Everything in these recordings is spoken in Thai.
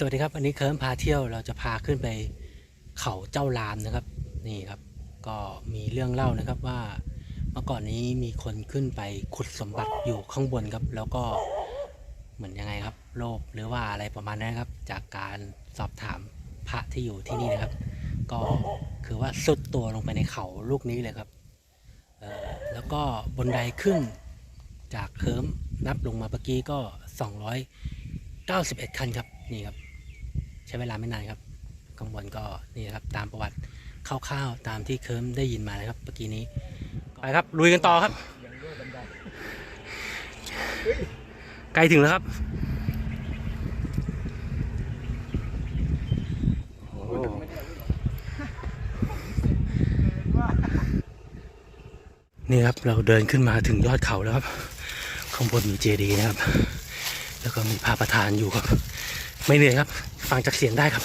สวัสดีครับอันนี้เคิร์มพาเที่ยวเราจะพาขึ้นไปเขาเจ้าลามนะครับ นี่ครับ ก็มีเรื่องเล่านะครับว่าเมื่อก่อนนี้มีคนขึ้นไปขุดสมบัติอยู่ข้างบนครับ แล้วก็เหมือนยังไงครับ โลภหรือว่าอะไรประมาณนั้นครับ จากการสอบถามพระที่อยู่ที่นี่นะครับ ก็คือว่าสุดตัวลงไปในเขาลูกนี้เลยครับแล้วก็บนไดขึ้นจากเคิร์มนับลงมาเมื่อกี้ก็ 291 คันครับนี่ครับ ใช้เวลาไม่นานครับข้างบนก็นี่ครับตามประวัติคร่าวๆตามที่เคิร์มได้ยินมานะครับเมื่อกี้นี้ไปครับลุยกันต่อครับใกล้ถึงแล้วครับนี่ครับเราเดินขึ้นมาถึงยอดเขาแล้วครับ ข้างบนมีเจดีย์นะครับ แล้วก็มีพระประธานอยู่ครับ ไม่เหนื่อยครับ ฟังจากเสียงได้ครับ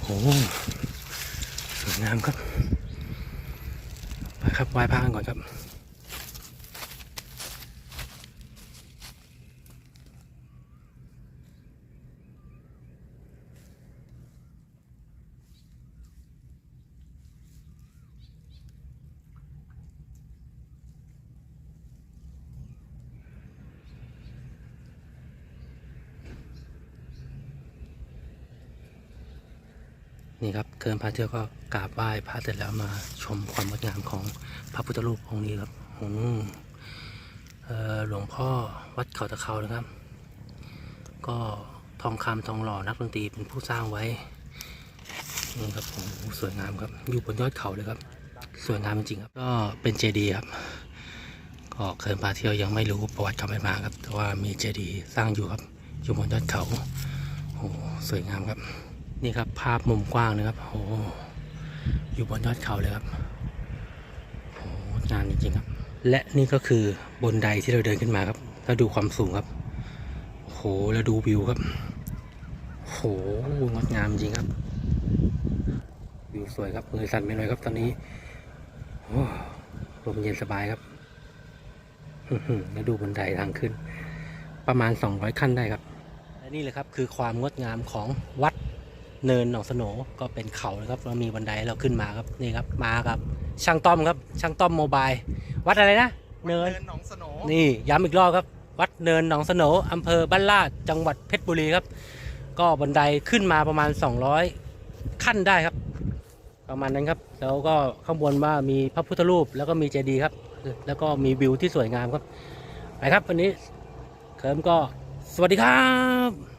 โอ้โหสวยงามครับไปครับไหว้พระกันก่อนครับ นี่ครับเคิร์มพาเที่ยวก็กราบไหว้พระเสร็จแล้วมาชมความงดงามของพระพุทธรูปองค์นี้ครับอืมเอ่อหลวงพ่อวัดเขาตะเขานะครับ ก็ทองคำทองหล่อนักดนตรีเป็นผู้สร้างไว้นี่ครับโอ้โหสวยงามครับ อยู่บนยอดเขาเลยครับ สวยงามจริงๆครับ ก็เป็นเจดีย์ครับก็เคิร์มพาเที่ยวยังไม่รู้ประวัติเขาไม่มาครับ แต่ว่ามีเจดีย์สร้างอยู่ครับ อยู่บนยอดเขาโอ้สวยงามครับ นี่ครับภาพมุมกว้างนะครับโอ้โหอยู่บนยอดเขาเลยครับโอ้โหงามจริงๆครับ และนี่ก็คือบนไดที่เราเดินขึ้นมาครับแล้วดูความสูงครับโอ้โหแล้วดูวิวครับโอ้โหงดงามจริงครับวิวสวยครับมือสั่นไปหน่อยครับ ตอนนี้โอ้ลมเย็นสบายครับแล้วดูบนไดทางขึ้น ประมาณ 200 ขั้นได้ครับ และนี่เลยครับคือความงดงามของวัด เนินหนองสโหนก็เป็นเขานะครับเรามีบันไดให้เราขึ้นมาครับนี่ครับมากับช่างต้อมครับช่างต้อมโมบายวัดอะไรนะ เนินเนินหนองสโหนนี่ย้ำอีกรอบครับ วัดเนินหนองสโหนอำเภอบ้านลาดจังหวัดเพชรบุรีครับ ก็บันไดขึ้นมาประมาณ 200 ขั้นได้ครับ ประมาณนั้นครับ แล้วก็ข้างบนว่ามีพระพุทธรูปแล้วก็มีเจดีย์ครับ แล้วก็มีวิวที่สวยงามครับไปครับวันนี้เคิร์มก็สวัสดีครับ